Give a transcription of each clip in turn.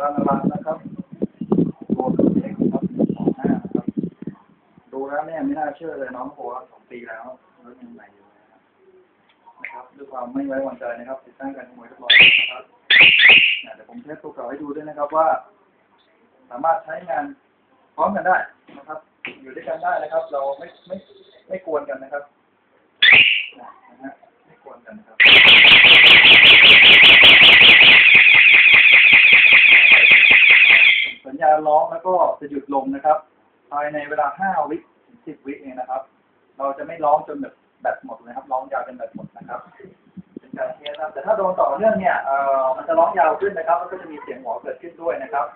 ร้านร้านนะครับตัวตัวเล็กครับสองห้าครับ ดูแล้วเนี่ยไม่น่าเชื่อเลยน้องโหสองปีแล้วแล้วยังใหม่อยู่นะครับนะครับด้วยความไม่ไว้วางใจนะครับ ติดตั้งการขโมยเรียบร้อยนะครับเนี่ยเดี๋ยวผมเทสตัวเก่าให้ดูด้วยนะครับว่า สามารถใช้งานพร้อมกันได้นะครับ อยู่ด้วยกันได้นะครับ เราไม่ไม่ไม่กวนกันนะครับนะฮะไม่กวนกันนะครับ สัญญาณร้องแล้วก็จะหยุดลงนะครับ ภายในเวลาห้าวิถึงสิบวิเองนะครับ เราจะไม่ร้องจนแบบแบตหมดเลยครับ ร้องยาวจนแบตหมดนะครับเป็นการเทสนะแต่ถ้าโดนต่อเนื่องเนี่ยเอ่อมันจะร้องยาวขึ้นนะครับแล้วก็จะมีเสียงหัวเกิดขึ้นด้วยนะครับ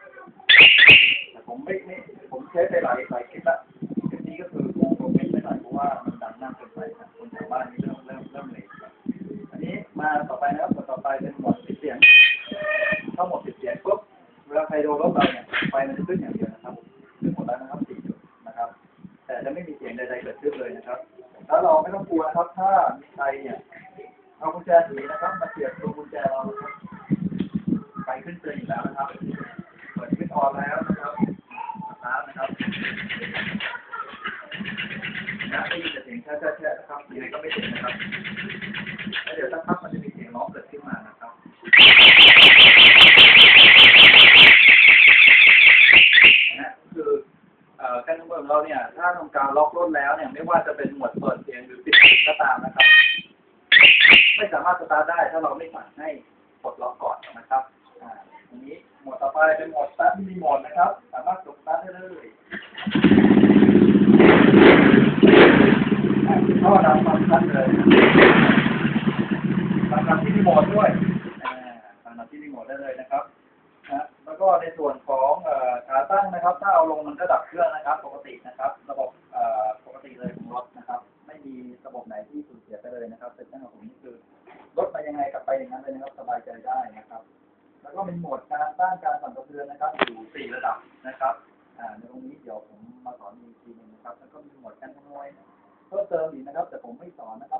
แต่ผมไม่ไม่ผมเทสไปหลายหลายคลิปละคลิปนี้ก็คือคงคงไม่ไม่หน่อยเพราะว่ามันดังมากเกินไปครับคนแถวบ้านนี่เริ่มเริ่มเริ่มเลยอันนี้มาต่อไปนะครับต่อไปเป็นหมวดปิดเสียงเข้าหมดปิดเสียงปุ๊บเวลาใครโดนรถเราเนี่ยไฟมัน จะขึ้นอย่างเดียวนะครับขึ้นหมดแล้วนะครับสี่จุดนะครับ แต่จะไม่มีเสียงใดๆเกิดขึ้นเลยนะครับ แล้วเราไม่ต้องกลัวนะครับ ถ้ามีใครเนี่ยเอากุญแจหนีนะครับมาเสียบตัวกุญแจเราครับไปขึ้นเตือนอยู่แล้วนะครับเปิดขึ้นออนแล้วนะครับนะครับนะได้ยินแต่เสียงแช่แช่แช่นะครับยังไงก็ไม่เสียงนะครับแล้วเดี๋ยวสักพักมันจะมีเสียงร้องเกิดขึ้นมานะครับ นะคือการเมืองเราเนี่ยถ้าทำการล็อกรถแล้วเนี่ยไม่ว่าจะเป็นหมวดเปิดเสียงหรือปิดเสียงก็ตามนะครับ ไม่สามารถสตาร์ทได้ถ้าเราไม่สั่งให้ปลดล็อกก่อนนะครับอ่าอันนี้หมวดต่อไปเป็นหมวดสตาร์ทมีหมดนะครับ สามารถกดสตาร์ทได้เลยอ่าเข้าดับฟังก์ชันเลยฟังก์ชันที่รีโมทด้วยอ่าฟังก์ชันที่รีโมทได้เลยนะครับ ในส่วนของอขาตั้งนะครับ ถ้าเอาลงมันก็ดับเครื่องนะครับ ปกตินะครับ ระบบปกติเลยของรถนะครับ ไม่มีระบบไหนที่สูญเสียไปเลยนะครับเป็นตั้งของผมนี่คือรถไปยังไงกลับไปอย่างนั้นเลยนะครับ สบายใจได้นะครับ แล้วก็มีโหมดการต้านการสั่นสะเทือนนะครับ อยู่สี่ระดับนะครับในตรงนี้เดี๋ยวผมมาสอนอีกทีนึงนะครับ แล้วก็มีโหมดการขโมยเพิ่มเติมอีกนะครับ แต่ผมไม่สอนนะครับ